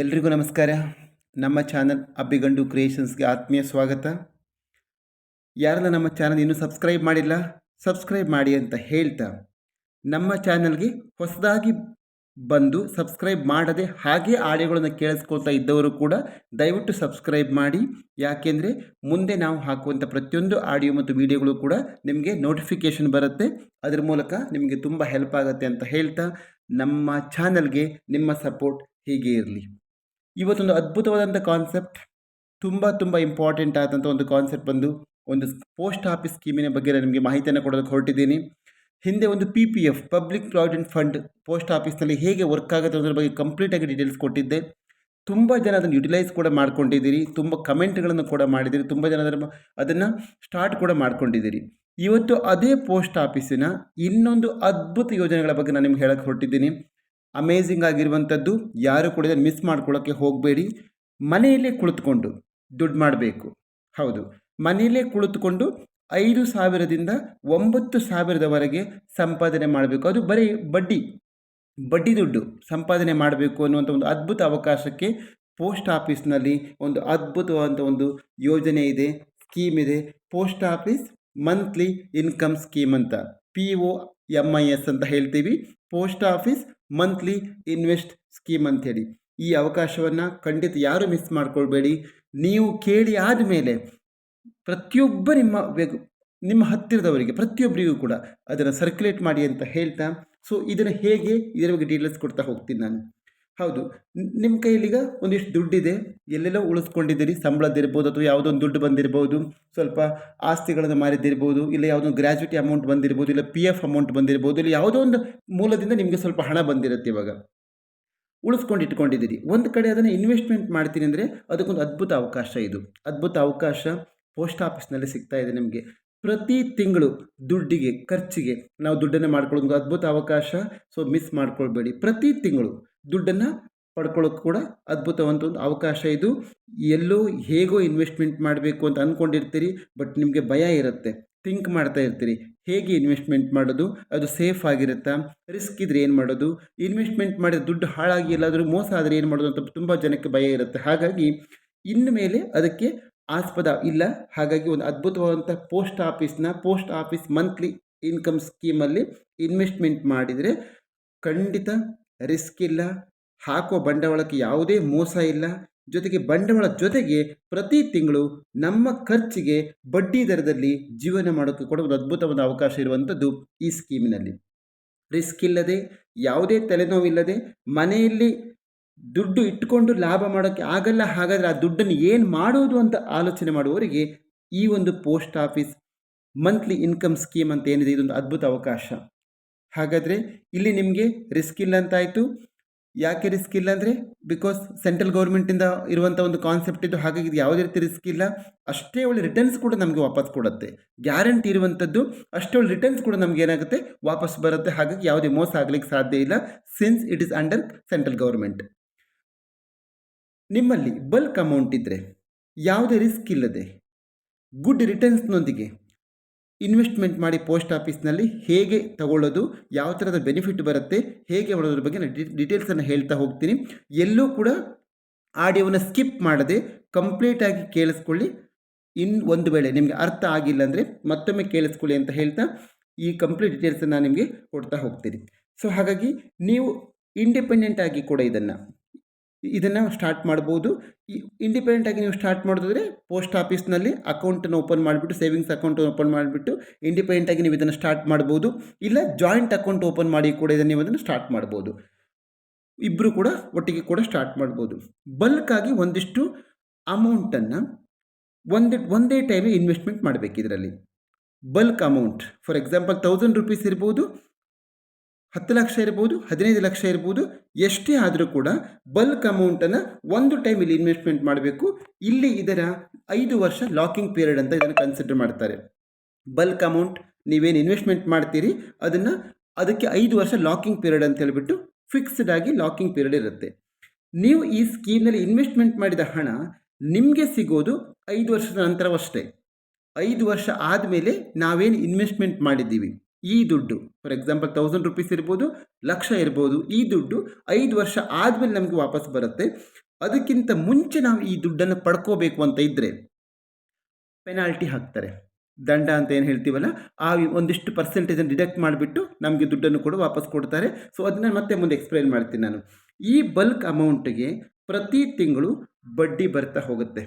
ಎಲ್ರಿಗೂ ನಮಸ್ಕಾರ. ನಮ್ಮ ಚಾನಲ್ ಅಬ್ಬಿಗಂಡು ಕ್ರಿಯೇಷನ್ಸ್ಗೆ ಆತ್ಮೀಯ ಸ್ವಾಗತ. ಯಾರೆಲ್ಲ ನಮ್ಮ ಚಾನಲ್ ಇನ್ನೂ ಸಬ್ಸ್ಕ್ರೈಬ್ ಮಾಡಿಲ್ಲ, ಸಬ್ಸ್ಕ್ರೈಬ್ ಮಾಡಿ ಅಂತ ಹೇಳ್ತಾ, ನಮ್ಮ ಚಾನಲ್ಗೆ ಹೊಸದಾಗಿ ಬಂದು ಸಬ್ಸ್ಕ್ರೈಬ್ ಮಾಡದೆ ಹಾಗೆ ಆಡಿಯೋಗಳನ್ನು ಕೇಳಿಸ್ಕೊಳ್ತಾ ಇದ್ದವರು ಕೂಡ ದಯವಿಟ್ಟು ಸಬ್ಸ್ಕ್ರೈಬ್ ಮಾಡಿ. ಯಾಕೆಂದರೆ ಮುಂದೆ ನಾವು ಹಾಕುವಂಥ ಪ್ರತಿಯೊಂದು ಆಡಿಯೋ ಮತ್ತು ವಿಡಿಯೋಗಳು ಕೂಡ ನಿಮಗೆ ನೋಟಿಫಿಕೇಷನ್ ಬರುತ್ತೆ. ಅದರ ಮೂಲಕ ನಿಮಗೆ ತುಂಬ ಹೆಲ್ಪ್ ಆಗುತ್ತೆ ಅಂತ ಹೇಳ್ತಾ, ನಮ್ಮ ಚಾನಲ್ಗೆ ನಿಮ್ಮ ಸಪೋರ್ಟ್ ಹೀಗೆ ಇರಲಿ. ಇವತ್ತೊಂದು ಅದ್ಭುತವಾದಂಥ ಕಾನ್ಸೆಪ್ಟ್ ತುಂಬ ತುಂಬ ಇಂಪಾರ್ಟೆಂಟ್ ಆದಂಥ ಒಂದು ಕಾನ್ಸೆಪ್ಟ್ ಬಂದು ಒಂದು ಪೋಸ್ಟ್ ಆಫೀಸ್ ಸ್ಕೀಮಿನ ಬಗ್ಗೆ ನಾನು ನಿಮಗೆ ಮಾಹಿತಿಯನ್ನು ಕೊಡೋದಕ್ಕೆ ಹೊರಟಿದ್ದೀನಿ. ಹಿಂದೆ ಒಂದು P P F public provident fund post ಆಫೀಸ್ನಲ್ಲಿ ಹೇಗೆ ವರ್ಕ್ ಆಗುತ್ತೆ ಅನ್ನೋದ್ರ ಬಗ್ಗೆ ಕಂಪ್ಲೀಟಾಗಿ ಡೀಟೇಲ್ಸ್ ಕೊಟ್ಟಿದ್ದೆ. ತುಂಬ ಜನ ಅದನ್ನು ಯುಟಿಲೈಸ್ ಕೂಡ ಮಾಡ್ಕೊಂಡಿದ್ದೀರಿ, ತುಂಬ ಕಮೆಂಟ್ಗಳನ್ನು ಕೂಡ ಮಾಡಿದ್ದೀರಿ, ತುಂಬ ಜನ ಅದರ ಅದನ್ನು ಸ್ಟಾರ್ಟ್ ಕೂಡ ಮಾಡ್ಕೊಂಡಿದ್ದೀರಿ. ಇವತ್ತು ಅದೇ ಪೋಸ್ಟ್ ಆಫೀಸಿನ ಇನ್ನೊಂದು ಅದ್ಭುತ ಯೋಜನೆಗಳ ಬಗ್ಗೆ ನಾನು ನಿಮ್ಗೆ ಹೇಳಕ್ಕೆ ಹೊರಟಿದ್ದೀನಿ. ಅಮೇಝಿಂಗ್ ಆಗಿರುವಂಥದ್ದು, ಯಾರು ಕೂಡ ಇದನ್ನು ಮಿಸ್ ಮಾಡ್ಕೊಳ್ಳೋಕ್ಕೆ ಹೋಗಬೇಡಿ. ಮನೆಯಲ್ಲೇ ಕುಳಿತುಕೊಂಡು ದುಡ್ಡು ಮಾಡಬೇಕು. ಹೌದು. ಮನೆಯಲ್ಲೇ ಕುಳಿತುಕೊಂಡು ಐದು ಸಾವಿರದಿಂದ ಒಂಬತ್ತು ಸಾವಿರದವರೆಗೆ ಸಂಪಾದನೆ ಮಾಡಬೇಕು. ಅದು ಬರೀ ಬಡ್ಡಿ ಬಡ್ಡಿ ದುಡ್ಡು ಸಂಪಾದನೆ ಮಾಡಬೇಕು ಅನ್ನುವಂಥ ಒಂದು ಅದ್ಭುತ ಅವಕಾಶಕ್ಕೆ ಪೋಸ್ಟ್ ಆಫೀಸ್ನಲ್ಲಿ ಒಂದು ಅದ್ಭುತವಾದಂಥ ಒಂದು ಯೋಜನೆ ಇದೆ, ಸ್ಕೀಮ್ ಇದೆ. Post office monthly income scheme ಅಂತ, P O M I S ಅಂತ ಹೇಳ್ತೀವಿ. Post office monthly invest scheme ಅಂತೇಳಿ ಈ ಅವಕಾಶವನ್ನು ಖಂಡಿತ ಯಾರು ಮಿಸ್ ಮಾಡ್ಕೊಳ್ಬೇಡಿ. ನೀವು ಕೇಳಿ ಆದಮೇಲೆ ಪ್ರತಿಯೊಬ್ಬ ನಿಮ್ಮ ನಿಮ್ಮ ಹತ್ತಿರದವರಿಗೆ, ಪ್ರತಿಯೊಬ್ಬರಿಗೂ ಕೂಡ ಅದನ್ನು ಸರ್ಕ್ಯುಲೇಟ್ ಮಾಡಿ ಅಂತ ಹೇಳ್ತಾ ಸೊ ಇದನ್ನು ಹೇಗೆ, ಇದರ ಬಗ್ಗೆ ಡೀಟೇಲ್ಸ್ ಕೊಡ್ತಾ ಹೋಗ್ತೀನಿ ನಾನು. ಹೌದು. ನಿಮ್ಮ ಕೈಯಲ್ಲೀಗ ಒಂದಿಷ್ಟು ದುಡ್ಡಿದೆ. ಎಲ್ಲೆಲ್ಲೋ ಉಳಿಸ್ಕೊಂಡಿದ್ದೀರಿ. ಸಂಬಳದಿರ್ಬೋದು ಅಥವಾ ಯಾವುದೋ ಒಂದು ದುಡ್ಡು ಬಂದಿರ್ಬೋದು. ಸ್ವಲ್ಪ ಆಸ್ತಿಗಳನ್ನು ಮಾರಿದ್ದಿರ್ಬೋದು. ಇಲ್ಲ ಯಾವುದೋ ಗ್ರ್ಯಾಜುಯಿಟಿ ಅಮೌಂಟ್ ಬಂದಿರ್ಬೋದು. ಇಲ್ಲ ಪಿ ಎಫ್ ಅಮೌಂಟ್ ಬಂದಿರ್ಬೋದು. ಇಲ್ಲ ಯಾವುದೋ ಒಂದು ಮೂಲದಿಂದ ನಿಮಗೆ ಸ್ವಲ್ಪ ಹಣ ಬಂದಿರುತ್ತೆ ಇವಾಗ. ಉಳಿಸ್ಕೊಂಡು ಇಟ್ಕೊಂಡಿದ್ದೀರಿ. ಒಂದು ಕಡೆ ಅದನ್ನು ಇನ್ವೆಸ್ಟ್ಮೆಂಟ್ ಮಾಡ್ತೀನಿ ಅಂದರೆ ಅದಕ್ಕೊಂದು ಅದ್ಭುತ ಅವಕಾಶ ಇದು. ಅದ್ಭುತ ಅವಕಾಶ ಪೋಸ್ಟ್ ಆಫೀಸ್ನಲ್ಲಿ ಸಿಗ್ತಾ ಇದೆ ನಿಮಗೆ. ಪ್ರತಿ ತಿಂಗಳು ದುಡ್ಡಿಗೆ, ಖರ್ಚಿಗೆ ನಾವು ದುಡ್ಡನ್ನು ಮಾಡ್ಕೊಳ್ಳೋದು ಅದ್ಭುತ ಅವಕಾಶ. ಸೊ, ಮಿಸ್ ಮಾಡ್ಕೊಳ್ಬೇಡಿ. ಪ್ರತಿ ತಿಂಗಳು ದುಡ್ಡನ್ನು ಪಡ್ಕೊಳ್ಳೋಕೆ ಕೂಡ ಅದ್ಭುತವಂತ ಒಂದು ಅವಕಾಶ ಇದು. ಎಲ್ಲೋ ಹೇಗೋ ಇನ್ವೆಸ್ಟ್ಮೆಂಟ್ ಮಾಡಬೇಕು ಅಂತ ಅಂದ್ಕೊಂಡಿರ್ತೀರಿ ಬಟ್ ನಿಮಗೆ ಭಯ ಇರುತ್ತೆ. ಥಿಂಕ್ ಮಾಡ್ತಾ ಇರ್ತೀರಿ. ಹೇಗೆ ಇನ್ವೆಸ್ಟ್ಮೆಂಟ್ ಮಾಡೋದು? ಅದು ಸೇಫ್ ಆಗಿರುತ್ತಾ? ರಿಸ್ಕ್ ಇದ್ರೆ ಏನು ಮಾಡೋದು? ಇನ್ವೆಸ್ಟ್ಮೆಂಟ್ ಮಾಡಿದ ದುಡ್ಡು ಹಾಳಾಗಿ ಎಲ್ಲಾದರೂ ಮೋಸ ಆದರೆ ಏನು ಮಾಡೋದು ಅಂತ ತುಂಬ ಜನಕ್ಕೆ ಭಯ ಇರುತ್ತೆ. ಹಾಗಾಗಿ ಇನ್ನು ಮೇಲೆ ಅದಕ್ಕೆ ಆಸ್ಪದ ಇಲ್ಲ. ಹಾಗಾಗಿ ಒಂದು ಅದ್ಭುತವಾದಂಥ ಪೋಸ್ಟ್ ಆಫೀಸ್ನ ಪೋಸ್ಟ್ ಆಫೀಸ್ ಮಂತ್ಲಿ ಇನ್ಕಮ್ ಸ್ಕೀಮಲ್ಲಿ ಇನ್ವೆಸ್ಟ್ಮೆಂಟ್ ಮಾಡಿದರೆ ಖಂಡಿತ ರಿಸ್ಕ್ ಇಲ್ಲ ಹಾಕೋ ಬಂಡವಾಳಕ್ಕೆ ಯಾವುದೇ ಮೋಸ ಇಲ್ಲ. ಜೊತೆಗೆ ಬಂಡವಾಳ ಜೊತೆಗೆ ಪ್ರತಿ ತಿಂಗಳು ನಮ್ಮ ಖರ್ಚಿಗೆ ಬಡ್ಡಿ ದರದಲ್ಲಿ ಜೀವನ ಮಾಡೋಕ್ಕೆ ಕೊಡುವ ಅದ್ಭುತವಾದ ಅವಕಾಶ ಇರುವಂಥದ್ದು ಈ ಸ್ಕೀಮಿನಲ್ಲಿ. ರಿಸ್ಕ್ ಇಲ್ಲದೆ, ಯಾವುದೇ ತಲೆನೋವಿಲ್ಲದೆ, ಮನೆಯಲ್ಲಿ ದುಡ್ಡು ಇಟ್ಟುಕೊಂಡು ಲಾಭ ಮಾಡೋಕ್ಕೆ ಆಗಲ್ಲ, ಹಾಗಾದರೆ ಆ ದುಡ್ಡನ್ನು ಏನು ಮಾಡೋದು ಅಂತ ಆಲೋಚನೆ ಮಾಡುವವರಿಗೆ ಈ ಒಂದು post office monthly income scheme ಅಂತ ಏನಿದೆ, ಇದೊಂದು ಅದ್ಭುತ ಅವಕಾಶ. ಹಾಗಾದರೆ ಇಲ್ಲಿ ನಿಮಗೆ ರಿಸ್ಕ್ ಇಲ್ಲ ಅಂತಾಯಿತು ಯಾಕೆ ರಿಸ್ಕ್ ಇಲ್ಲ ಅಂದರೆ ಬಿಕಾಸ್ ಸೆಂಟ್ರಲ್ ಗೌರ್ಮೆಂಟಿಂದ ಇರುವಂಥ ಒಂದು ಕಾನ್ಸೆಪ್ಟ್ ಇದು, ಹಾಗಾಗಿ ಇದು ಯಾವುದೇ ರೀತಿ ರಿಸ್ಕ್ ಇಲ್ಲ. ಅಷ್ಟೇ ಒಳ್ಳೆ ರಿಟರ್ನ್ಸ್ ಕೂಡ ನಮಗೆ ವಾಪಸ್ ಕೊಡುತ್ತೆ. ಗ್ಯಾರಂಟಿ ಇರುವಂಥದ್ದು ಅಷ್ಟೇ ಒಳ್ಳೆ ರಿಟರ್ನ್ಸ್ ಕೂಡ ನಮ್ಗೆ ಏನಾಗುತ್ತೆ? ವಾಪಸ್ ಬರುತ್ತೆ. ಹಾಗಾಗಿ ಯಾವುದೇ ಮೋಸ ಆಗಲಿಕ್ಕೆ ಸಾಧ್ಯ ಇಲ್ಲ since it is under central government ನಿಮ್ಮಲ್ಲಿ ಬಲ್ಕ್ ಅಮೌಂಟ್ ಇದ್ದರೆ ಯಾವುದೇ ರಿಸ್ಕ್ ಇಲ್ಲದೆ ಗುಡ್ ರಿಟರ್ನ್ಸ್ನೊಂದಿಗೆ ಇನ್ವೆಸ್ಟ್ಮೆಂಟ್ ಮಾಡಿ ಪೋಸ್ಟ್ ಆಫೀಸ್ನಲ್ಲಿ ಹೇಗೆ ತಗೊಳ್ಳೋದು, ಯಾವ ಥರದ ಬೆನಿಫಿಟ್ ಬರುತ್ತೆ, ಹೇಗೆ ಮಾಡೋದ್ರ ಬಗ್ಗೆ ನಾನು ಡೀಟೇಲ್ಸನ್ನು ಹೇಳ್ತಾ ಹೋಗ್ತೀನಿ. ಎಲ್ಲೂ ಕೂಡ ಆಡಿಯೋವನ್ನು ಸ್ಕಿಪ್ ಮಾಡದೆ ಕಂಪ್ಲೀಟಾಗಿ ಕೇಳಿಸ್ಕೊಳ್ಳಿ. ಇನ್ ಒಂದು ವೇಳೆ ನಿಮಗೆ ಅರ್ಥ ಆಗಿಲ್ಲ ಅಂದರೆ ಮತ್ತೊಮ್ಮೆ ಕೇಳಿಸ್ಕೊಳ್ಳಿ ಅಂತ ಹೇಳ್ತಾ ಈ ಕಂಪ್ಲೀಟ್ ಡೀಟೇಲ್ಸನ್ನು ನಾನು ನಿಮಗೆ ಕೊಡ್ತಾ ಹೋಗ್ತೀನಿ. ಸೊ ಹಾಗಾಗಿ ನೀವು ಇಂಡಿಪೆಂಡೆಂಟ್ ಆಗಿ ಕೂಡ ಇದನ್ನು ಇದನ್ನು ಸ್ಟಾರ್ಟ್ ಮಾಡ್ಬೋದು. ಇಂಡಿಪೆಂಡೆಂಟ್ ಆಗಿ ನೀವು ಸ್ಟಾರ್ಟ್ ಮಾಡಿದ್ರೆ ಪೋಸ್ಟ್ ಆಫೀಸ್ನಲ್ಲಿ ಅಕೌಂಟನ್ನು ಓಪನ್ ಮಾಡಿಬಿಟ್ಟು ಸೇವಿಂಗ್ಸ್ ಅಕೌಂಟ್ ಓಪನ್ ಮಾಡಿಬಿಟ್ಟು ಇಂಡಿಪೆಂಡೆಂಟ್ ಆಗಿ ನೀವು ಇದನ್ನು ಸ್ಟಾರ್ಟ್ ಮಾಡ್ಬೋದು. ಇಲ್ಲ ಜಾಯಿಂಟ್ ಅಕೌಂಟ್ ಓಪನ್ ಮಾಡಿ ಕೂಡ ಇದನ್ನು ನೀವು ಅದನ್ನು ಸ್ಟಾರ್ಟ್ ಮಾಡ್ಬೋದು. ಇಬ್ಬರು ಕೂಡ ಒಟ್ಟಿಗೆ ಕೂಡ ಸ್ಟಾರ್ಟ್ ಮಾಡ್ಬೋದು. ಬಲ್ಕಾಗಿ ಒಂದಿಷ್ಟು ಅಮೌಂಟನ್ನು ಒಂದೇ ಒಂದೇ ಟೈಮಿಗೆ ಇನ್ವೆಸ್ಟ್ಮೆಂಟ್ ಮಾಡಬೇಕು ಇದರಲ್ಲಿ bulk amount for example thousand rupees ಇರ್ಬೋದು ಹತ್ತು ಲಕ್ಷ ಇರ್ಬೋದು, ಹದಿನೈದು ಲಕ್ಷ ಇರ್ಬೋದು, ಎಷ್ಟೇ ಆದರೂ ಕೂಡ ಬಲ್ಕ್ ಅಮೌಂಟನ್ನು ಒಂದು ಟೈಮ್ ಇಲ್ಲಿ ಇನ್ವೆಸ್ಟ್ಮೆಂಟ್ ಮಾಡಬೇಕು. ಇಲ್ಲಿ ಇದರ ಐದು ವರ್ಷ ಲಾಕಿಂಗ್ ಪೀರಿಯಡ್ ಅಂತ ಇದನ್ನು ಕನ್ಸಿಡರ್ ಮಾಡ್ತಾರೆ. ಬಲ್ಕ್ ಅಮೌಂಟ್ ನೀವೇನು ಇನ್ವೆಸ್ಟ್ಮೆಂಟ್ ಮಾಡ್ತೀರಿ, ಅದನ್ನು ಅದಕ್ಕೆ ಐದು ವರ್ಷ ಲಾಕಿಂಗ್ ಪೀರಿಯಡ್ ಅಂತ ಹೇಳಿಬಿಟ್ಟು ಫಿಕ್ಸ್ಡ್ ಆಗಿ ಲಾಕಿಂಗ್ ಪೀರಿಯಡ್ ಇರುತ್ತೆ. ನೀವು ಈ ಸ್ಕೀಮ್ನಲ್ಲಿ ಇನ್ವೆಸ್ಟ್ಮೆಂಟ್ ಮಾಡಿದ ಹಣ ನಿಮಗೆ ಸಿಗೋದು ಐದು ವರ್ಷದ ನಂತರವಷ್ಟೇ. ಐದು ವರ್ಷ ಆದಮೇಲೆ ನಾವೇನು ಇನ್ವೆಸ್ಟ್ಮೆಂಟ್ ಮಾಡಿದ್ದೀವಿ? ಈ ದುಡ್ಡು ಫಾರ್ ಎಕ್ಸಾಂಪಲ್ ತೌಸಂಡ್ ರುಪೀಸ್ ಇರ್ಬೋದು, ಲಕ್ಷ ಇರ್ಬೋದು, ಈ ದುಡ್ಡು ಐದು ವರ್ಷ ಆದಮೇಲೆ ನಮಗೆ ವಾಪಸ್ ಬರುತ್ತೆ. ಅದಕ್ಕಿಂತ ಮುಂಚೆ ನಾವು ಈ ದುಡ್ಡನ್ನು ಪಡ್ಕೋಬೇಕು ಅಂತ ಇದ್ದರೆ ಪೆನಾಲ್ಟಿ ಹಾಕ್ತಾರೆ. ದಂಡ ಅಂತ ಏನು ಹೇಳ್ತೀವಲ್ಲ, ಆ ಒಂದಿಷ್ಟು ಪರ್ಸೆಂಟೇಜನ್ನು ಡಿಡಕ್ಟ್ ಮಾಡಿಬಿಟ್ಟು ನಮಗೆ ದುಡ್ಡನ್ನು ಕೂಡ ವಾಪಸ್ ಕೊಡ್ತಾರೆ. ಸೊ ಅದನ್ನ ಮತ್ತೆ ಮುಂದೆ ಎಕ್ಸ್ಪ್ಲೈನ್ ಮಾಡ್ತೀನಿ ನಾನು. ಈ ಬಲ್ಕ್ ಅಮೌಂಟ್ಗೆ ಪ್ರತಿ ತಿಂಗಳು ಬಡ್ಡಿ ಬರ್ತಾ ಹೋಗುತ್ತೆ.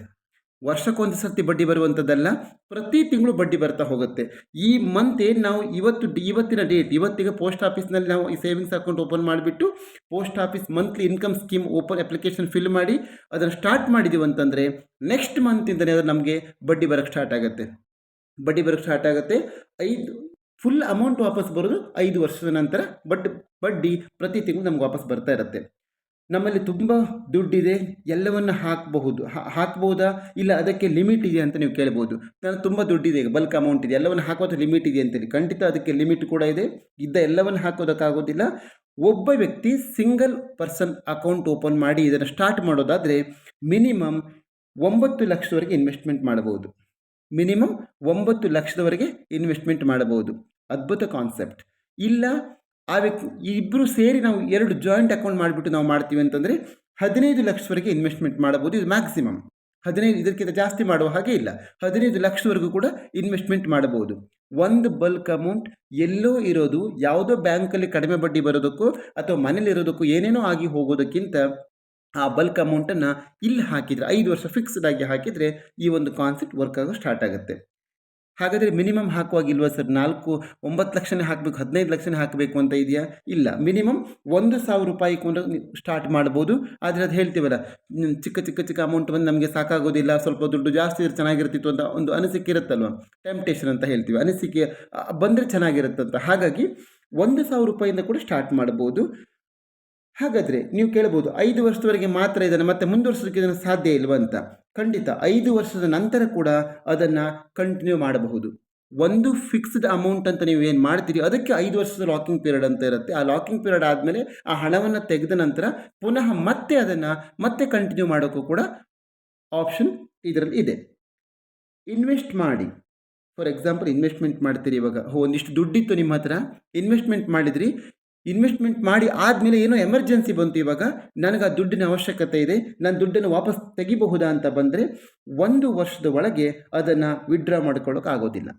ವರ್ಷಕ್ಕೊಂದು ಸರ್ತಿ ಬಡ್ಡಿ ಬರುವಂಥದ್ದಲ್ಲ ಪ್ರತಿ ತಿಂಗಳು ಬಡ್ಡಿ ಬರ್ತಾ ಹೋಗುತ್ತೆ. ಈ ಮಂತ್ ಏನು ನಾವು ಇವತ್ತು ಇವತ್ತಿನ ಡೇಟ್ ಇವತ್ತಿಗೆ ಪೋಸ್ಟ್ ಆಫೀಸ್ನಲ್ಲಿ ನಾವು ಈ ಸೇವಿಂಗ್ಸ್ ಅಕೌಂಟ್ ಓಪನ್ ಮಾಡಿಬಿಟ್ಟು post office monthly income scheme open application fill ಮಾಡಿ, ಅದನ್ನು ಸ್ಟಾರ್ಟ್ ಮಾಡಿದ್ದೀವಿ ಅಂತಂದರೆ ನೆಕ್ಸ್ಟ್ ಮಂತಿಂದಲೇ ಅದು ನಮಗೆ ಬಡ್ಡಿ ಬರೋಕ್ಕೆ ಸ್ಟಾರ್ಟ್ ಆಗುತ್ತೆ. ಬಡ್ಡಿ ಬರೋಕ್ಕೆ ಸ್ಟಾರ್ಟ್ ಆಗುತ್ತೆ. ಐದು ಫುಲ್ ಅಮೌಂಟ್ ವಾಪಸ್ ಬರೋದು ಐದು ವರ್ಷದ ನಂತರ, ಬಟ್ ಬಡ್ಡಿ ಪ್ರತಿ ತಿಂಗಳು ನಮ್ಗೆ ವಾಪಸ್ ಬರ್ತಾ ಇರುತ್ತೆ. ನಮ್ಮಲ್ಲಿ ತುಂಬ ದುಡ್ಡಿದೆ, ಎಲ್ಲವನ್ನು ಹಾಕಬಹುದು ಹಾಕ್ಬೋದಾ? ಇಲ್ಲ ಅದಕ್ಕೆ ಲಿಮಿಟ್ ಇದೆ ಅಂತ ನೀವು ಕೇಳ್ಬೋದು. ನಾನು ತುಂಬ ದುಡ್ಡಿದೆ, ಬಲ್ಕ್ ಅಮೌಂಟ್ ಇದೆ, ಎಲ್ಲವನ್ನು ಹಾಕೋದು ಲಿಮಿಟ್ ಇದೆ ಅಂತೇಳಿ. ಖಂಡಿತ ಅದಕ್ಕೆ ಲಿಮಿಟ್ ಕೂಡ ಇದೆ. ಇದ್ದ ಎಲ್ಲವನ್ನು ಹಾಕೋದಕ್ಕಾಗೋದಿಲ್ಲ. ಒಬ್ಬ ವ್ಯಕ್ತಿ ಸಿಂಗಲ್ ಪರ್ಸನ್ ಅಕೌಂಟ್ ಓಪನ್ ಮಾಡಿ ಇದನ್ನು ಸ್ಟಾರ್ಟ್ ಮಾಡೋದಾದರೆ ಮಿನಿಮಮ್ ಒಂಬತ್ತು ಲಕ್ಷದವರೆಗೆ ಇನ್ವೆಸ್ಟ್ಮೆಂಟ್ ಮಾಡಬಹುದು. ಮಿನಿಮಮ್ ಒಂಬತ್ತು ಲಕ್ಷದವರೆಗೆ ಇನ್ವೆಸ್ಟ್ಮೆಂಟ್ ಮಾಡಬಹುದು. ಅದ್ಭುತ ಕಾನ್ಸೆಪ್ಟ್ ಇಲ್ಲ ಆ ವ್ಯಕ್ತಿ ಇಬ್ಬರು ಸೇರಿ ನಾವು ಎರಡು ಜಾಯಿಂಟ್ ಅಕೌಂಟ್ ಮಾಡಿಬಿಟ್ಟು ನಾವು ಮಾಡ್ತೀವಿ ಅಂತಂದರೆ ಹದಿನೈದು ಲಕ್ಷವರೆಗೆ ಇನ್ವೆಸ್ಟ್ಮೆಂಟ್ ಮಾಡಬಹುದು ಇದು ಮ್ಯಾಕ್ಸಿಮಮ್ ಹದಿನೈದು ಇದಕ್ಕಿಂತ ಜಾಸ್ತಿ ಮಾಡುವ ಹಾಗೆ ಇಲ್ಲ. ಹದಿನೈದು ಲಕ್ಷವರೆಗೂ ಕೂಡ ಇನ್ವೆಸ್ಟ್ಮೆಂಟ್ ಮಾಡಬಹುದು. ಒಂದು ಬಲ್ಕ್ ಅಮೌಂಟ್ ಎಲ್ಲೋ ಇರೋದು, ಯಾವುದೋ ಬ್ಯಾಂಕಲ್ಲಿ ಕಡಿಮೆ ಬಡ್ಡಿ ಬರೋದಕ್ಕೂ ಅಥವಾ ಮನೇಲಿ ಇರೋದಕ್ಕೂ ಏನೇನೋ ಆಗಿ ಹೋಗೋದಕ್ಕಿಂತ ಆ ಬಲ್ಕ್ ಅಮೌಂಟನ್ನು ಇಲ್ಲಿ ಹಾಕಿದರೆ, ಐದು ವರ್ಷ ಫಿಕ್ಸ್ಡ್ ಆಗಿ ಹಾಕಿದರೆ ಈ ಒಂದು ಕಾನ್ಸೆಪ್ಟ್ ವರ್ಕ್ ಆಗೋ ಸ್ಟಾರ್ಟ್ ಆಗುತ್ತೆ. ಹಾಗಾದರೆ ಮಿನಿಮಮ್ ಹಾಕುವಾಗಿಲ್ವಾ ಸರ್ ನಾಲ್ಕು, ಒಂಬತ್ತು ಲಕ್ಷನೇ ಹಾಕಬೇಕು, ಹದಿನೈದು ಲಕ್ಷನೇ ಹಾಕಬೇಕು ಅಂತ ಇದೆಯಾ? ಇಲ್ಲ. ಮಿನಿಮಮ್ ಒಂದು ಸಾವಿರ ರೂಪಾಯಿ ಕೊಂಡು ಸ್ಟಾರ್ಟ್ ಮಾಡ್ಬೋದು. ಆದರೆ ಅದು ಹೇಳ್ತೀವಲ್ಲ ಚಿಕ್ಕ ಚಿಕ್ಕ ಚಿಕ್ಕ ಅಮೌಂಟ್ ಬಂದು ನಮಗೆ ಸಾಕಾಗೋದಿಲ್ಲ, ಸ್ವಲ್ಪ ದುಡ್ಡು ಜಾಸ್ತಿ ಇದ್ರೆ ಚೆನ್ನಾಗಿರ್ತಿತ್ತು ಅಂತ ಒಂದು ಅನಿಸಿಕೆ ಇರುತ್ತಲ್ವ? ಟೆಂಪ್ಟೇಷನ್ ಅಂತ ಹೇಳ್ತೀವಿ. ಅನಿಸಿಕೆ ಬಂದರೆ ಚೆನ್ನಾಗಿರುತ್ತಂತ ಹಾಗಾಗಿ ಒಂದು ಸಾವಿರ ರೂಪಾಯಿಂದ ಕೂಡ ಸ್ಟಾರ್ಟ್ ಮಾಡ್ಬೋದು. ಹಾಗಾದರೆ ನೀವು ಕೇಳ್ಬೋದು, ಐದು ವರ್ಷದವರೆಗೆ ಮಾತ್ರ ಇದನ್ನು, ಮತ್ತೆ ಮುಂದುವರ್ಸೋದಕ್ಕೆ ಇದನ್ನು ಸಾಧ್ಯ ಇಲ್ವಾ ಅಂತ. ಖಂಡಿತ ಐದು ವರ್ಷದ ನಂತರ ಕೂಡ ಅದನ್ನು ಕಂಟಿನ್ಯೂ ಮಾಡಬಹುದು. ಒಂದು ಫಿಕ್ಸ್ಡ್ ಅಮೌಂಟ್ ಅಂತ ನೀವು ಏನು ಮಾಡ್ತೀರಿ, ಅದಕ್ಕೆ ಐದು ವರ್ಷದ ಲಾಕಿಂಗ್ ಪೀರಿಯಡ್ ಅಂತ ಇರುತ್ತೆ. ಆ ಲಾಕಿಂಗ್ ಪೀರಿಯಡ್ ಆದಮೇಲೆ ಆ ಹಣವನ್ನು ತೆಗೆದ ನಂತರ ಪುನಃ ಮತ್ತೆ ಅದನ್ನು ಮತ್ತೆ ಕಂಟಿನ್ಯೂ ಮಾಡೋಕ್ಕೂ ಕೂಡ ಆಪ್ಷನ್ ಇದರಲ್ಲಿ ಇದೆ. ಇನ್ವೆಸ್ಟ್ ಮಾಡಿ. ಫಾರ್ ಎಕ್ಸಾಂಪಲ್ ಇನ್ವೆಸ್ಟ್ಮೆಂಟ್ ಮಾಡ್ತೀರಿ ಇವಾಗ. ಒಂದಿಷ್ಟು ದುಡ್ಡಿತ್ತು ನಿಮ್ಮ ಹತ್ರ. ಇನ್ವೆಸ್ಟ್ಮೆಂಟ್ ಮಾಡಿದ್ರಿ. ಇನ್ವೆಸ್ಟ್ಮೆಂಟ್ ಮಾಡಿ ಆದಮೇಲೆ ಏನೋ ಎಮರ್ಜೆನ್ಸಿ ಬಂತು ಇವಾಗ, ನನಗೆ ಆ ದುಡ್ಡಿನ ಅವಶ್ಯಕತೆ ಇದೆ, ನಾನು ದುಡ್ಡನ್ನು ವಾಪಸ್ ತೆಗಿಬಹುದಾ ಅಂತ ಬಂದರೆ ಒಂದು ವರ್ಷದ ಒಳಗೆ ಅದನ್ನು ವಿಡ್ರಾ ಮಾಡ್ಕೊಳ್ಳೋಕೆ ಆಗೋದಿಲ್ಲ.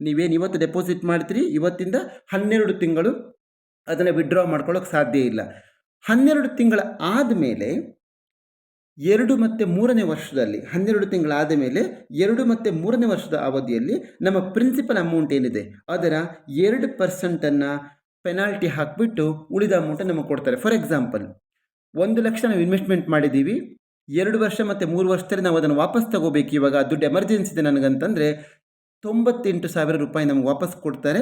ನೀವೇನು ಇವತ್ತು ಡೆಪಾಸಿಟ್ ಮಾಡ್ತೀರಿ, ಇವತ್ತಿಂದ ಹನ್ನೆರಡು ತಿಂಗಳು ಅದನ್ನು ವಿಡ್ರಾ ಮಾಡ್ಕೊಳ್ಳೋಕೆ ಸಾಧ್ಯ ಇಲ್ಲ. ಹನ್ನೆರಡು ತಿಂಗಳ ಆದಮೇಲೆ ಎರಡು ಮತ್ತು ಮೂರನೇ ವರ್ಷದಲ್ಲಿ, ಹನ್ನೆರಡು ತಿಂಗಳಾದ ಮೇಲೆ ಎರಡು ಮತ್ತು ಮೂರನೇ ವರ್ಷದ ಅವಧಿಯಲ್ಲಿ ನಮ್ಮ ಪ್ರಿನ್ಸಿಪಲ್ ಅಮೌಂಟ್ ಏನಿದೆ, ಅದರ ಎರಡು ಪರ್ಸೆಂಟನ್ನು ಪೆನಾಲ್ಟಿ ಹಾಕಿಬಿಟ್ಟು ಉಳಿದ ಅಮೌಂಟನ್ನು ನಮಗೆ ಕೊಡ್ತಾರೆ. ಫಾರ್ ಎಕ್ಸಾಂಪಲ್ ಒಂದು ಲಕ್ಷ ನಾವು ಇನ್ವೆಸ್ಟ್ಮೆಂಟ್ ಮಾಡಿದ್ದೀವಿ ಎರಡು ವರ್ಷ ಮತ್ತು ಮೂರು ವರ್ಷದಲ್ಲಿ ನಾವು ಅದನ್ನು ವಾಪಸ್ ತಗೋಬೇಕು. ಇವಾಗ ದುಡ್ಡು ಎಮರ್ಜೆನ್ಸಿ ಇದೆ ನನಗಂತಂದರೆ ತೊಂಬತ್ತೆಂಟು ಸಾವಿರ ರೂಪಾಯಿ ನಮ್ಗೆ ವಾಪಸ್ ಕೊಡ್ತಾರೆ.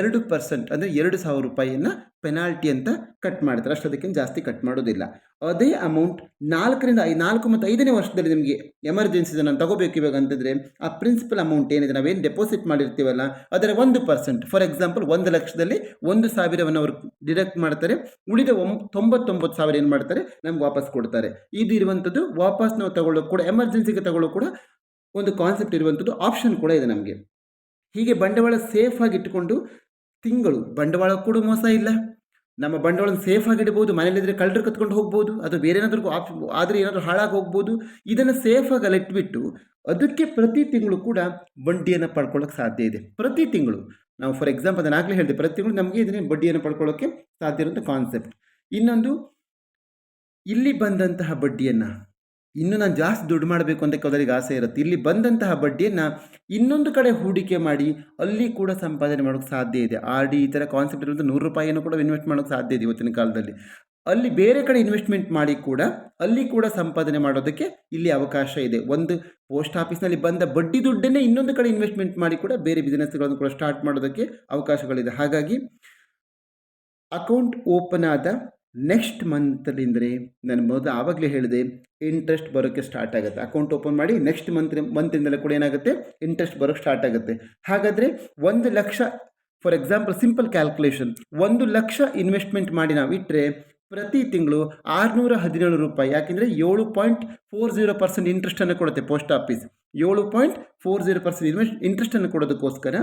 ಎರಡು ಪರ್ಸೆಂಟ್ ಅಂದರೆ ಎರಡು ಸಾವಿರ ರೂಪಾಯಿಯನ್ನು ಪೆನಾಲ್ಟಿ ಅಂತ ಕಟ್ ಮಾಡ್ತಾರೆ. ಅಷ್ಟು ಅದಕ್ಕಿಂತ ಜಾಸ್ತಿ ಕಟ್ ಮಾಡೋದಿಲ್ಲ. ಅದೇ ಅಮೌಂಟ್ ನಾಲ್ಕರಿಂದ ಐ, ನಾಲ್ಕು ಮತ್ತು ಐದನೇ ವರ್ಷದಲ್ಲಿ ನಿಮಗೆ ಎಮರ್ಜೆನ್ಸಿ ನಾನು ತಗೋಬೇಕು ಇವಾಗ ಅಂತಂದರೆ, ಆ ಪ್ರಿನ್ಸಿಪಲ್ ಅಮೌಂಟ್ ಏನಿದೆ, ನಾವೇನು ಡೆಪಾಸಿಟ್ ಮಾಡಿರ್ತೀವಲ್ಲ, ಅದರ ಒಂದು ಪರ್ಸೆಂಟ್ ಫಾರ್ ಎಕ್ಸಾಂಪಲ್ ಒಂದು ಲಕ್ಷದಲ್ಲಿ ಒಂದು ಸಾವಿರವನ್ನು ಅವರು ಡಿಡಕ್ಟ್ ಮಾಡ್ತಾರೆ. ಉಳಿದ ಒಂ, ತೊಂಬತ್ತೊಂಬತ್ತು ಸಾವಿರ ಏನು ಮಾಡ್ತಾರೆ, ನಮ್ಗೆ ವಾಪಸ್ ಕೊಡ್ತಾರೆ. ಇದು ಇರುವಂಥದ್ದು ವಾಪಸ್ ನಾವು ತಗೊಳ್ಳೋಕೆ ಕೂಡ ಎಮರ್ಜೆನ್ಸಿಗೆ ತಗೊಳ್ಳೋ ಕೂಡ ಒಂದು ಕಾನ್ಸೆಪ್ಟ್ ಇರುವಂಥದ್ದು ಆಪ್ಷನ್ ಕೂಡ ಇದೆ ನಮಗೆ. ಹೀಗೆ ಬಂಡವಾಳ ಸೇಫಾಗಿ ಇಟ್ಟುಕೊಂಡು ತಿಂಗಳು, ಬಂಡವಾಳ ಕೂಡ ಮೋಸ ಇಲ್ಲ. ನಮ್ಮ ಬಂಡವಾಳ ಸೇಫಾಗಿ ಇಡ್ಬೋದು ಮನೇಲಿದ್ದರೆ ಕಳ್ಳರು ಕತ್ಕೊಂಡು ಹೋಗ್ಬೋದು, ಅದು ಬೇರೆ ಏನಾದರೂ ಆಪ್ ಆದರೆ ಏನಾದರೂ ಹಾಳಾಗಿ ಹೋಗ್ಬೋದು, ಇದನ್ನು ಸೇಫಾಗಿ ಅಲ್ಲಿಟ್ಬಿಟ್ಟು ಅದಕ್ಕೆ ಪ್ರತಿ ತಿಂಗಳು ಕೂಡ ಬಡ್ಡಿಯನ್ನು ಪಡ್ಕೊಳ್ಳೋಕೆ ಸಾಧ್ಯ ಇದೆ. ಪ್ರತಿ ತಿಂಗಳು. ನಾವು ಫಾರ್ ಎಕ್ಸಾಂಪಲ್ ನಾನು ಆಗಲೇ ಹೇಳಿದೆ, ಪ್ರತಿ ತಿಂಗಳು ನಮಗೆ ಇದನ್ನೇ ಬಡ್ಡಿಯನ್ನು ಪಡ್ಕೊಳ್ಳೋಕ್ಕೆ ಸಾಧ್ಯ ಇರುವಂಥ ಕಾನ್ಸೆಪ್ಟ್ ಇನ್ನೊಂದು, ಇಲ್ಲಿ ಬಂದಂತಹ ಬಡ್ಡಿಯನ್ನು ಇನ್ನು ನಾನು ಜಾಸ್ತಿ ದುಡ್ಡು ಮಾಡಬೇಕು ಅಂತ ಕೆಲವರಿಗೆ ಆಸೆ ಇರುತ್ತೆ. ಇಲ್ಲಿ ಬಂದಂತಹ ಬಡ್ಡಿಯನ್ನು ಇನ್ನೊಂದು ಕಡೆ ಹೂಡಿಕೆ ಮಾಡಿ ಅಲ್ಲಿ ಕೂಡ ಸಂಪಾದನೆ ಮಾಡೋಕ್ಕೆ ಸಾಧ್ಯ ಇದೆ. ಆರ್ ಡಿ ಈ ಥರ ಕಾನ್ಸೆಪ್ಟ್ ಇರುವಂಥ ನೂರು ರೂಪಾಯಿಯನ್ನು ಕೂಡ ಇನ್ವೆಸ್ಟ್ ಮಾಡೋಕ್ಕೆ ಸಾಧ್ಯ ಇದೆ ಇವತ್ತಿನ ಕಾಲದಲ್ಲಿ. ಅಲ್ಲಿ ಬೇರೆ ಕಡೆ ಇನ್ವೆಸ್ಟ್ಮೆಂಟ್ ಮಾಡಿ ಕೂಡ ಅಲ್ಲಿ ಕೂಡ ಸಂಪಾದನೆ ಮಾಡೋದಕ್ಕೆ ಇಲ್ಲಿ ಅವಕಾಶ ಇದೆ. ಒಂದು ಪೋಸ್ಟ್ ಆಫೀಸ್ನಲ್ಲಿ ಬಂದ ಬಡ್ಡಿ ದುಡ್ಡನ್ನೇ ಇನ್ನೊಂದು ಕಡೆ ಇನ್ವೆಸ್ಟ್ಮೆಂಟ್ ಮಾಡಿ ಕೂಡ ಬೇರೆ ಬಿಸ್ನೆಸ್ಗಳನ್ನು ಕೂಡ ಸ್ಟಾರ್ಟ್ ಮಾಡೋದಕ್ಕೆ ಅವಕಾಶಗಳಿದೆ. ಹಾಗಾಗಿ ಅಕೌಂಟ್ ಓಪನ್ ಆದ ನೆಕ್ಸ್ಟ್ ಮಂತಲ್ಲಿಂದರೆ ನಾನು ಮೊದಲು ಆವಾಗಲೇ ಹೇಳಿದೆ ಇಂಟ್ರೆಸ್ಟ್ ಬರೋಕ್ಕೆ ಸ್ಟಾರ್ಟ್ ಆಗುತ್ತೆ. ಅಕೌಂಟ್ ಓಪನ್ ಮಾಡಿ ನೆಕ್ಸ್ಟ್ ಮಂತ್ ಮಂತಿಂದಲೇ ಕೂಡ ಏನಾಗುತ್ತೆ? ಇಂಟ್ರೆಸ್ಟ್ ಬರೋಕ್ಕೆ ಸ್ಟಾರ್ಟ್ ಆಗುತ್ತೆ. ಹಾಗಾದರೆ ಒಂದು lakh for example simple calculation ಒಂದು ಲಕ್ಷ ಇನ್ವೆಸ್ಟ್ಮೆಂಟ್ ಮಾಡಿ ನಾವು ಇಟ್ಟರೆ ಪ್ರತಿ ತಿಂಗಳು ಆರುನೂರ ಹದಿನೇಳು ರೂಪಾಯಿ, ಯಾಕೆಂದರೆ ಏಳು ಪಾಯಿಂಟ್ ಫೋರ್ ಜೀರೋ ಪರ್ಸೆಂಟ್ ಇಂಟ್ರೆಸ್ಟನ್ನು ಕೊಡುತ್ತೆ ಪೋಸ್ಟ್ ಆಫೀಸ್ ಏಳು point four zero percent invest ಇಂಟ್ರೆಸ್ಟನ್ನು ಕೊಡೋದಕ್ಕೋಸ್ಕರ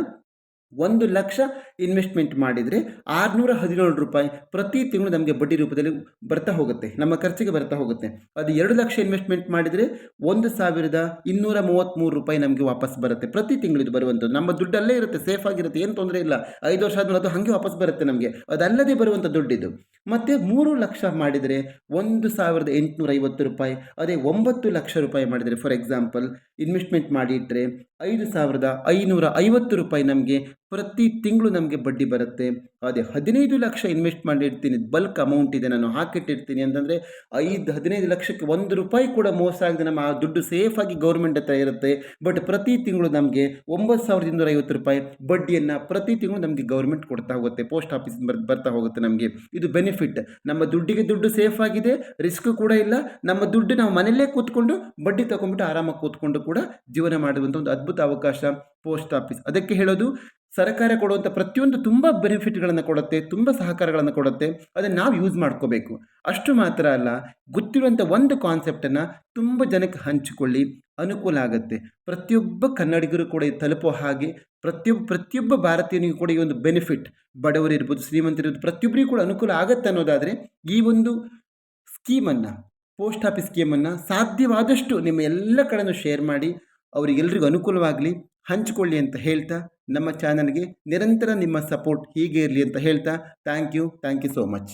ಒಂದು ಲಕ್ಷ ಇನ್ವೆಸ್ಟ್ಮೆಂಟ್ ಮಾಡಿದರೆ ಆರುನೂರ ಹದಿನೇಳು ರೂಪಾಯಿ ಪ್ರತಿ ತಿಂಗಳು ನಮಗೆ ಬಡ್ಡಿ ರೂಪದಲ್ಲಿ ಬರ್ತಾ ಹೋಗುತ್ತೆ, ನಮ್ಮ ಖರ್ಚಿಗೆ ಬರ್ತಾ ಹೋಗುತ್ತೆ. ಅದು ಎರಡು ಲಕ್ಷ ಇನ್ವೆಸ್ಟ್ಮೆಂಟ್ ಮಾಡಿದರೆ ಒಂದು ಸಾವಿರದ ಇನ್ನೂರ ಮೂವತ್ತ್ಮೂರು ರೂಪಾಯಿ ನಮಗೆ ವಾಪಸ್ ಬರುತ್ತೆ. ಪ್ರತಿ ತಿಂಗಳು ಇದು ಬರುವಂಥದ್ದು. ನಮ್ಮ ದುಡ್ಡು ಅಲ್ಲೇ ಇರುತ್ತೆ ಸೇಫ್ ಆಗಿರುತ್ತೆ, ಏನು ತೊಂದರೆ ಇಲ್ಲ. ಐದು ವರ್ಷ ಆದಮೇಲೆ ಅದು ಹಾಗೆ ವಾಪಸ್ ಬರುತ್ತೆ ನಮಗೆ. ಅದಲ್ಲದೆ ಬರುವಂಥ ದುಡ್ಡಿದು ಮತ್ತು ಮೂರು ಲಕ್ಷ ಮಾಡಿದರೆ ಒಂದು ಸಾವಿರದ ಎಂಟುನೂರ ಐವತ್ತು ರೂಪಾಯಿ, ಅದೇ ಒಂಬತ್ತು ಲಕ್ಷ ರೂಪಾಯಿ ಮಾಡಿದರೆ ಫಾರ್ ಎಕ್ಸಾಂಪಲ್ ಇನ್ವೆಸ್ಟ್ಮೆಂಟ್ ಮಾಡಿಟ್ಟರೆ ಐದು ಸಾವಿರದ ಐನೂರ ಐವತ್ತು ರೂಪಾಯಿ ನಮಗೆ ಪ್ರತಿ ತಿಂಗಳು ನಮಗೆ ಬಡ್ಡಿ ಬರುತ್ತೆ. ಅದೇ ಹದಿನೈದು ಲಕ್ಷ ಇನ್ವೆಸ್ಟ್ ಮಾಡಿರ್ತೀನಿ. ಬಲ್ಕ್ ಅಮೌಂಟ್ ಇದೆ ನಾನು ಹಾಕಿಟ್ಟಿರ್ತೀನಿ ಅಂತಂದರೆ ಐದು ಹದಿನೈದು ಲಕ್ಷಕ್ಕೆ ಒಂದು ರೂಪಾಯಿ ಕೂಡ ಮೋಸ ಆಗಿದೆ ನಮ್ಮ ಆ ದುಡ್ಡು ಸೇಫಾಗಿ ಗೌರ್ಮೆಂಟ್ ಹತ್ರ ಇರುತ್ತೆ. ಬಟ್ ಪ್ರತಿ ತಿಂಗಳು ನಮಗೆ ಒಂಬತ್ತು ಸಾವಿರದ ಇನ್ನೂರ ಐವತ್ತು ರೂಪಾಯಿ ಬಡ್ಡಿಯನ್ನು ಪ್ರತಿ ತಿಂಗಳು ನಮಗೆ ಗೌರ್ಮೆಂಟ್ ಕೊಡ್ತಾ ಹೋಗುತ್ತೆ. ಪೋಸ್ಟ್ ಆಫೀಸ್ ಬರ್, ಬರ್ತಾ ಹೋಗುತ್ತೆ ನಮಗೆ. ಇದು ಬೆನಿಫಿಟ್ ನಮ್ಮ ದುಡ್ಡಿಗೆ ದುಡ್ಡು ಸೇಫ್ ಆಗಿದೆ ರಿಸ್ಕ್ ಕೂಡ ಇಲ್ಲ. ನಮ್ಮ ದುಡ್ಡು ನಾವು ಮನೆಯಲ್ಲೇ ಕೂತ್ಕೊಂಡು ಬಡ್ಡಿ ತಗೊಂಡ್ಬಿಟ್ಟು ಆರಾಮಾಗಿ ಕೂತ್ಕೊಂಡು ಕೂಡ ಜೀವನ ಮಾಡುವಂಥ ಒಂದು ಅದ್ಭುತ ಅವಕಾಶ ಪೋಸ್ಟ್ ಆಫೀಸ್ ಅದಕ್ಕೆ ಹೇಳೋದು ಸರ್ಕಾರ ಕೊಡುವಂಥ ಪ್ರತಿಯೊಂದು ತುಂಬ ಬೆನಿಫಿಟ್ಗಳನ್ನು ಕೊಡುತ್ತೆ, ತುಂಬ ಸಹಕಾರಗಳನ್ನು ಕೊಡುತ್ತೆ, ಅದನ್ನು ನಾವು ಯೂಸ್ ಮಾಡ್ಕೋಬೇಕು. ಅಷ್ಟು ಮಾತ್ರ ಅಲ್ಲ ಗೊತ್ತಿರುವಂಥ ಒಂದು ಕಾನ್ಸೆಪ್ಟನ್ನು ತುಂಬ ಜನಕ್ಕೆ ಹಂಚಿಕೊಳ್ಳಿ, ಅನುಕೂಲ ಆಗುತ್ತೆ. ಪ್ರತಿಯೊಬ್ಬ ಕನ್ನಡಿಗರು ಕೂಡ ತಲುಪೋ ಹಾಗೆ, ಪ್ರತಿಯೊಬ್ಬ ಪ್ರತಿಯೊಬ್ಬ ಭಾರತೀಯನಿಗೂ ಕೂಡ ಈ ಒಂದು ಬೆನಿಫಿಟ್ ಬಡವರಿರ್ಬೋದು ಶ್ರೀಮಂತರಿರ್ಬೋದು ಪ್ರತಿಯೊಬ್ಬರಿಗೂ ಕೂಡ ಅನುಕೂಲ ಆಗುತ್ತೆ ಅನ್ನೋದಾದರೆ, ಈ ಒಂದು ಸ್ಕೀಮನ್ನು ಪೋಸ್ಟ್ ಆಫೀಸ್ ಸ್ಕೀಮನ್ನು ಸಾಧ್ಯವಾದಷ್ಟು ನಿಮ್ಮ ಎಲ್ಲ ಕಡೆಯೂ ಶೇರ್ ಮಾಡಿ ಅವರಿಗೆಲ್ರಿಗೂ ಅನುಕೂಲವಾಗಲಿ, ಹಂಚಿಕೊಳ್ಳಿ ಅಂತ ಹೇಳ್ತಾ, ನಮ್ಮ ಚಾನಲ್ಗೆ ನಿರಂತರ ನಿಮ್ಮ ಸಪೋರ್ಟ್ ಹೀಗೆ ಇರಲಿ ಅಂತ ಹೇಳ್ತಾ thank you thank you so much